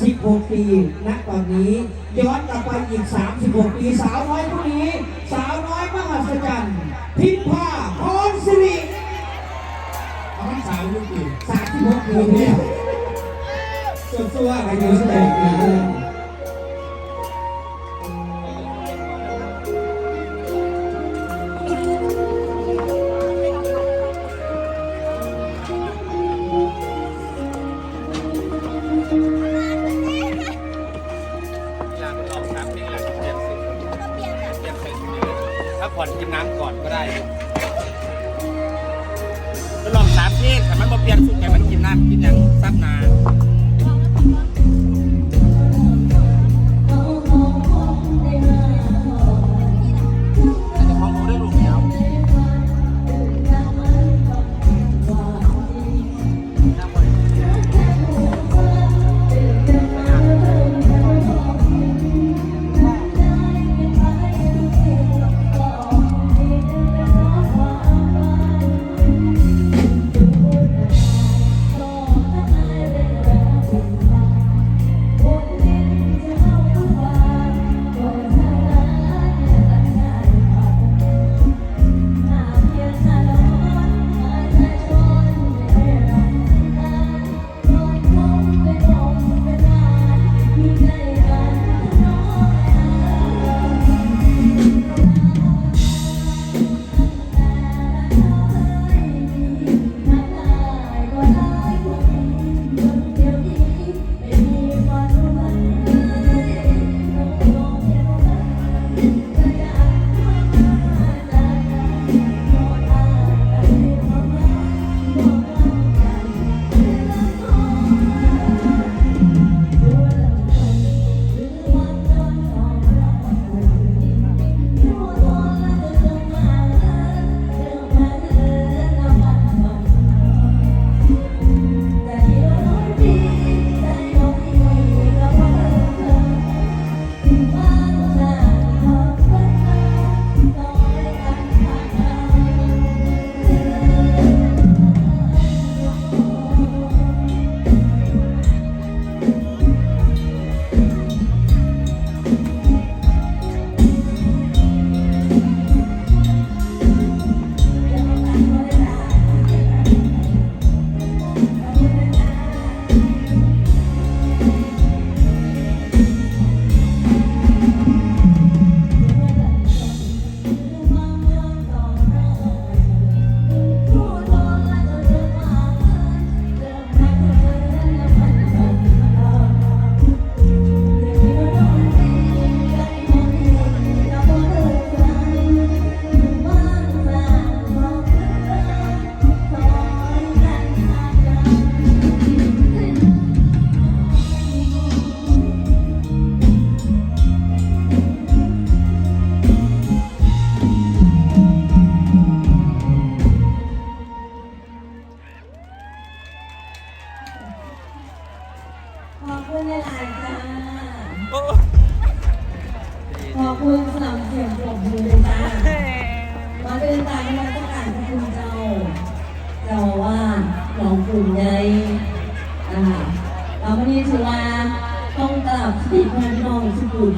16 ปี ณ ตอนนี้ ย้อนกลับไปอีก 36 ปี สาวน้อยผู้นี้ สาวน้อยมหัศจรรย์ พิมพาพรสิริเขาไม่สาวลูกปี36 ปีแล้วส่วนตัวอายุ18ปีแล้วอย ได้ลองสามเพลงแต่มันบ่เปลี่ยนสุกแต่มันกินน้ำกินหยังซับนา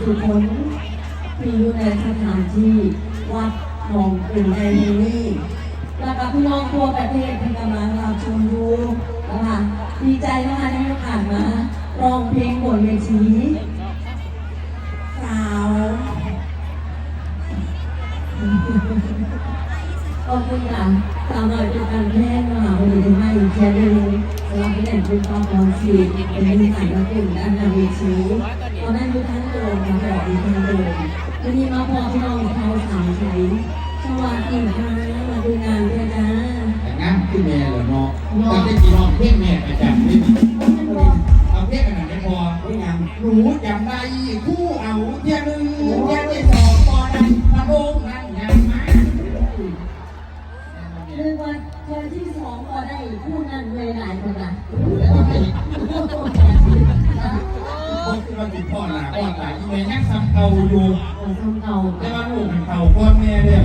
สุขุมสุขนที่อยู่ในสถานที่วัดหลวงปู่ใหญ่นี้แล้วก็พี่น้องทั่วประเทศที่กำลังรับชมอยู่นะคะดีใจมากที่ได้ผ่านมาร้องเพลงบนเวทีสาวขอบคุณค่ะสาวหน่อยเป็นการแพทย์มหาวิทยาลัยอีกแค่หนึ่งสำหรับที่ได้เป็นความร้อนสีเป็นมือสายกระตุ่นด้านหน้าเวทีตอนนั้นทั้งโดมมาแบบดีทั้งโดมวันนี้มาพอพี่น้องเขาสามใช้สวัสดีค่ะมาดูงานด้วยนะแต่งานที่แม่เหรอเนาะตอนที่พี่น้องเพ่งแม่ประจำนี่เอาเพ่งขนาดไม่พอไม่ยังหนูจำได้คู่เอาเที่ยหนึงเที่ยที่สอง คนที่มาติดพ่อหลาพ่อหลาที่แม่ยังทำเตาอยู่ซ้ำเก่าแต่ว่าลูกมันเตาก้อนแม่เลย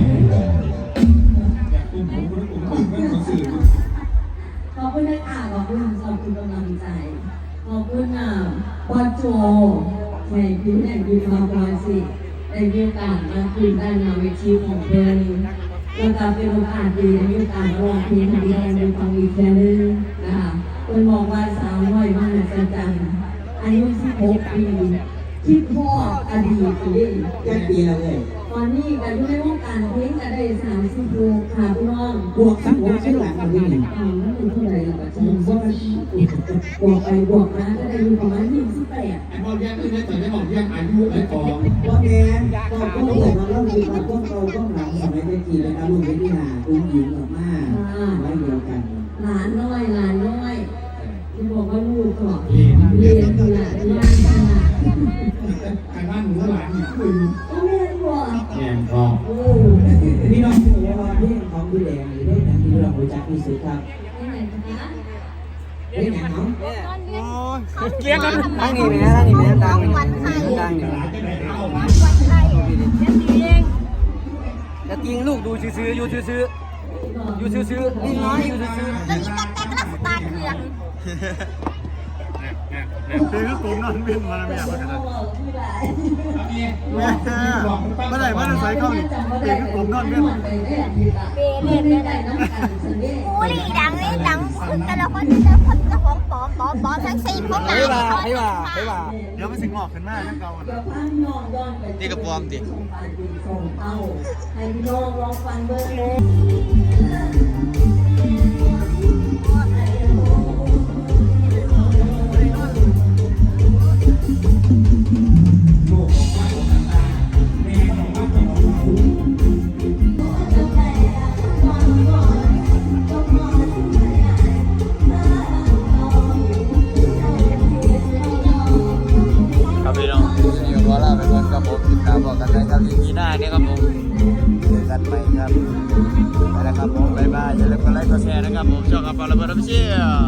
อยากตุ้มผมตุ้มตุ้มตุ้มตุ้มสื่อขอบคุณนะคะขอบคุณสำหรับคุณกำลังใจ ขอบคุณอะบอสโจในพิมพ์แห่งพิมพ์มาบอลสิได้มีโอกาสมาคุยด้านมาเวทีของเพื่อนแล้วก็เป็นโอกาสดีได้มีโอกาสร้องเพลงให้ได้ในฟังอีกแค่นึงนะคะคนบอกว่าสาวน้อยมากสัจจันอายุ 16ปีที่พ่ออดีตเลยแค่ปีแล้วเลยตอนนี้ก็อยู่ในวงการเพลงก็ได้สามสิบหกค่ะพี่น้องบวกสักหัวขึ้นหลังกันนี่อ่ามันเป็นเท่าไหร่ล่ะบัดนี้บวกบวกไปบวกมาก็ได้อยู่ประมาณยี่สิบแปดไอ้บอกยังนี่นะแต่ไม่บอกยังอายุไอ้ของว่าแม่เราก็เกิดมาเล่าดีมาพวกเราก็หลังสมัยเป็นกี่เลยนะลูกเป็นที่หาอุ้งหญิงออกมาไรารู้จักที่สุดครับที่ไหนคะเพลงไหนเนาะเลี้ยงกันทางนี้แม่ทางนี้แม่ดังนี่ดังนี่หลานจะได้เข้าแต่จริงลูกดูซื่อๆอยู่ซื่อๆอยู่ซื่อๆนี่น้อยอยู่ซื่อแล้วอีกแต่ก็รักสตาร์เครื่อง คือผมนอนเว้นมาแล้วไม่อยากมากันที่ไหนๆเมื่อไหร่เมื่อไหร่ใส่เข้านี่เด็กผมนอนเว้นบเล่นเล่นได้น้ำกันกูนี่ดังนี่ดังคุณแต่ละคนแต่ละคนจ้าของปอมปอมปอมทั้งสี่คนหนาไปว่าไปว่าไปว่าเดี๋ยวมันสิงหอกขึ้นมาจังเก่านี่กระปอมดิให้พี่น้องลองฟังเบอร์เลย ครับพี่น้องนี่ก็ขอลาไปก่อนครับผมติดตามบอกกันได้ครับทีหน้าเนี่ยครับผมเจอกันใหม่ครับไปแล้วครับผมบ๊ายบายอย่าลืมกดไลค์กดแชร์นะครับผมช่องกับปาระเบิดออฟฟิเชียลบ๊ายบาย